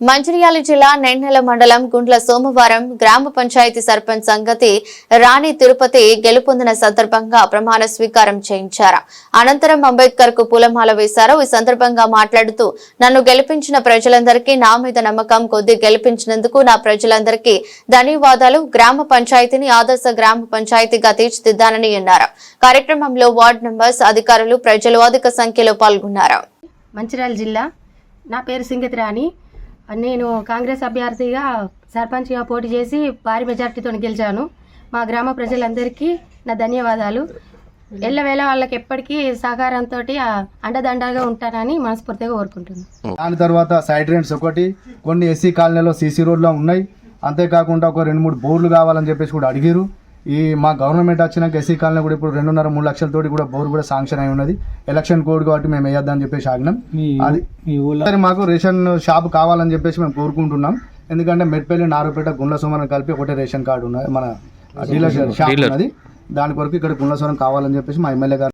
మంచిర్యాల జిల్లా నెన్నెల మండలం గుండ్ల సోమవారం గ్రామ పంచాయతీ సర్పంచ్ సంగతి రాణి తిరుపతి గెలుపొందిన సందర్భంగా ప్రమాణ స్వీకారం చేయించారు. అనంతరం అంబేద్కర్కు పూలమాల వేశారు. ఈ సందర్భంగా మాట్లాడుతూ నన్ను గెలిపించిన ప్రజలందరికీ నా మీద నమ్మకం కొద్ది గెలిపించినందుకు నా ప్రజలందరికీ ధన్యవాదాలు. గ్రామ పంచాయతీని ఆదర్శ గ్రామ పంచాయతీగా తీర్చిదిద్దానని అన్నారు. కార్యక్రమంలో వార్డు మెంబర్స్ అధికారులు ప్రజలు అధిక సంఖ్యలో పాల్గొన్నారు. మంచిర్యాల జిల్లా నా పేరు సింగతి రాణి. నేను కాంగ్రెస్ అభ్యర్థిగా సర్పంచ్గా పోటీ చేసి భారీ మెజార్టీతో గెలిచాను. మా గ్రామ ప్రజలందరికీ నా ధన్యవాదాలు. ఎల్లవేళ వాళ్ళకి ఎప్పటికీ సహకారంతో అండదండగా ఉంటానని మనస్ఫూర్తిగా కోరుకుంటున్నాను. దాని తర్వాత సైడ్ రెండ్స్ ఒకటి కొన్ని ఎస్సీ కాలనీలో సీసీ రోడ్లో ఉన్నాయి. అంతేకాకుండా ఒక రెండు మూడు బోర్లు కావాలని చెప్పేసి కూడా అడిగారు. ఈ మా గవర్నమెంట్ వచ్చినాక ఎస్సీ కాలనీ కూడా ఇప్పుడు రెండున్నర మూడు లక్షలతోటి కూడా బోర్ కూడా శాంక్షన్ అయి ఉన్నది. ఎలక్షన్ కోడ్ కాబట్టి మేము వేయొద్దని చెప్పేసి ఆగినాం. అది సరే మాకు రేషన్ షాప్ కావాలని చెప్పేసి మేము కోరుకుంటున్నాం. ఎందుకంటే మెట్పల్లి నారుపేట గుండ్ల సుమన్ కలిపి ఒకటే రేషన్ కార్డు ఉన్నది మన డీలర్ షాప్ ఉన్నది. దాని కొరకు ఇక్కడ గుండ్ల సుమన్ కావాలని చెప్పేసి మా ఎమ్మెల్యే గారు